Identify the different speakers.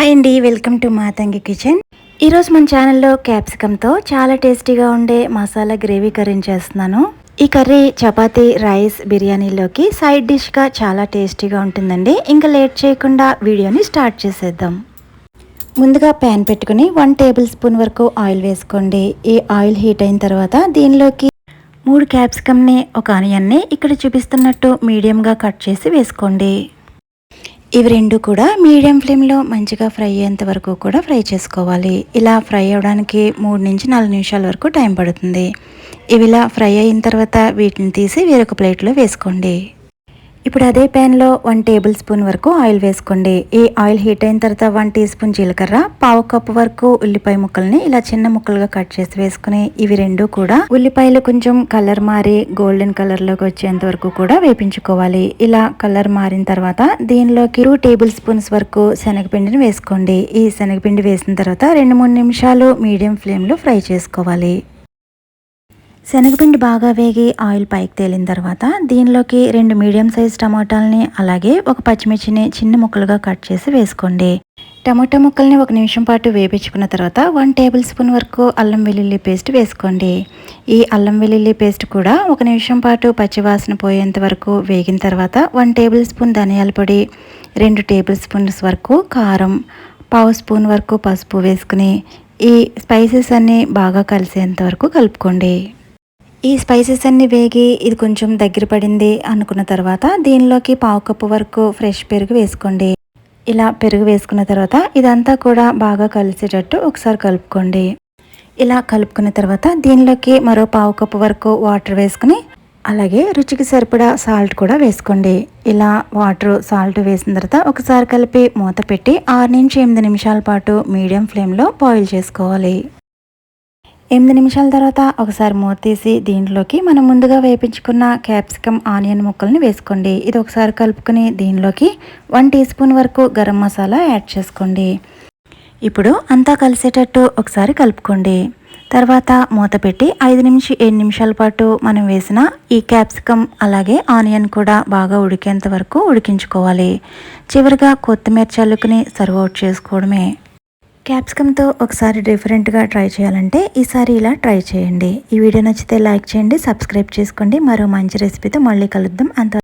Speaker 1: Hi అండి welcome to Matangi kitchen. ఈరోజు మన ఛానల్లో క్యాప్సికమ్తో చాలా టేస్టీగా ఉండే మసాలా గ్రేవీ కర్రీ చేస్తున్నాను. ఈ కర్రీ చపాతీ రైస్ బిర్యానీలోకి సైడ్ డిష్గా చాలా టేస్టీగా ఉంటుందండి. ఇంకా లేట్ చేయకుండా వీడియోని స్టార్ట్ చేసేద్దాం. ముందుగా ప్యాన్ పెట్టుకుని వన్ టేబుల్ స్పూన్ వరకు ఆయిల్ వేసుకోండి. ఈ ఆయిల్ హీట్ అయిన తర్వాత దీనిలోకి మూడు క్యాప్సికమ్ని ఒక ఆనియన్ని ఇక్కడ చూపిస్తున్నట్టు మీడియంగా కట్ చేసి వేసుకోండి. ఇవి రెండు కూడా మీడియం ఫ్లేమ్లో మంచిగా ఫ్రై అయ్యేంత వరకు కూడా ఫ్రై చేసుకోవాలి. ఇలా ఫ్రై అవ్వడానికి మూడు నుంచి నాలుగు నిమిషాల వరకు టైం పడుతుంది. ఇవి ఇలా ఫ్రై అయిన తర్వాత వీటిని తీసి వేరొక ప్లేట్లో వేసుకోండి. ఇప్పుడు అదే ప్యాన్లో వన్ టేబుల్ స్పూన్ వరకు ఆయిల్ వేసుకోండి. ఈ ఆయిల్ హీట్ అయిన తర్వాత వన్ టీ స్పూన్ జీలకర్ర పావు కప్పు వరకు ఉల్లిపాయ ముక్కల్ని ఇలా చిన్న ముక్కలుగా కట్ చేసి వేసుకుని ఇవి రెండు కూడా ఉల్లిపాయలు కొంచెం కలర్ మారి గోల్డెన్ కలర్లోకి వచ్చేంత వరకు కూడా వేపించుకోవాలి. ఇలా కలర్ మారిన తర్వాత దీనిలోకి టూ టేబుల్ స్పూన్స్ వరకు శనగపిండిని వేసుకోండి. ఈ శనగపిండి వేసిన తర్వాత రెండు మూడు నిమిషాలు మీడియం ఫ్లేమ్లో ఫ్రై చేసుకోవాలి. శనగపిండి బాగా వేగి ఆయిల్ పైకి తేలిన తర్వాత దీనిలోకి రెండు మీడియం సైజ్ టమాటాలని అలాగే ఒక పచ్చిమిర్చిని చిన్న ముక్కలుగా కట్ చేసి వేసుకోండి. టమాటా ముక్కల్ని ఒక నిమిషం పాటు వేపించుకున్న తర్వాత వన్ టేబుల్ స్పూన్ వరకు అల్లం వెల్లుల్లి పేస్ట్ వేసుకోండి. ఈ అల్లం వెల్లుల్లి పేస్ట్ కూడా ఒక నిమిషం పాటు పచ్చివాసన పోయేంత వరకు వేగిన తర్వాత వన్ టేబుల్ స్పూన్ ధనియాల పొడి రెండు టేబుల్ స్పూన్స్ వరకు కారం పావు స్పూన్ వరకు పసుపు వేసుకుని ఈ స్పైసెస్ అన్నీ బాగా కలిసేంత వరకు కలుపుకోండి. ఈ స్పైసెస్ అన్ని వేగి ఇది కొంచెం దగ్గర పడింది అనుకున్న తర్వాత దీనిలోకి పావు కప్పు వరకు ఫ్రెష్ పెరుగు వేసుకోండి. ఇలా పెరుగు వేసుకున్న తర్వాత ఇదంతా కూడా బాగా కలిసేటట్టు ఒకసారి కలుపుకోండి. ఇలా కలుపుకున్న తర్వాత దీనిలోకి మరో పావు కప్పు వరకు వాటర్ వేసుకుని అలాగే రుచికి సరిపడా సాల్ట్ కూడా వేసుకోండి. ఇలా వాటర్ సాల్ట్ వేసిన తర్వాత ఒకసారి కలిపి మూత పెట్టి ఆరు నుంచి ఎనిమిది నిమిషాల పాటు మీడియం ఫ్లేమ్లో బాయిల్ చేసుకోవాలి. ఎనిమిది నిమిషాల తర్వాత ఒకసారి మూత తీసి దీంట్లోకి మనం ముందుగా వేపించుకున్న క్యాప్సికమ్ ఆనియన్ ముక్కల్ని వేసుకోండి. ఇది ఒకసారి కలుపుకొని దీనిలోకి వన్ టీ స్పూన్ వరకు గరం మసాలా యాడ్ చేసుకోండి. ఇప్పుడు అంతా కలిసేటట్టు ఒకసారి కలుపుకోండి. తర్వాత మూత పెట్టి ఐదు నిమిషం ఏడు నిమిషాల పాటు మనం వేసిన ఈ క్యాప్సికమ్ అలాగే ఆనియన్ కూడా బాగా ఉడికేంత వరకు ఉడికించుకోవాలి. చివరిగా కొత్తిమీర చల్లుకుని సర్వ్ అవుట్ చేసుకోవడమే. క్యాప్సికమ్తో ఒకసారి డిఫరెంట్గా ట్రై చేయాలంటే ఈసారి ఇలా ట్రై చేయండి. ఈ వీడియో నచ్చితే లైక్ చేయండి సబ్స్క్రైబ్ చేసుకోండి. మరో మంచి రెసిపీతో మళ్ళీ కలుద్దాం. అంత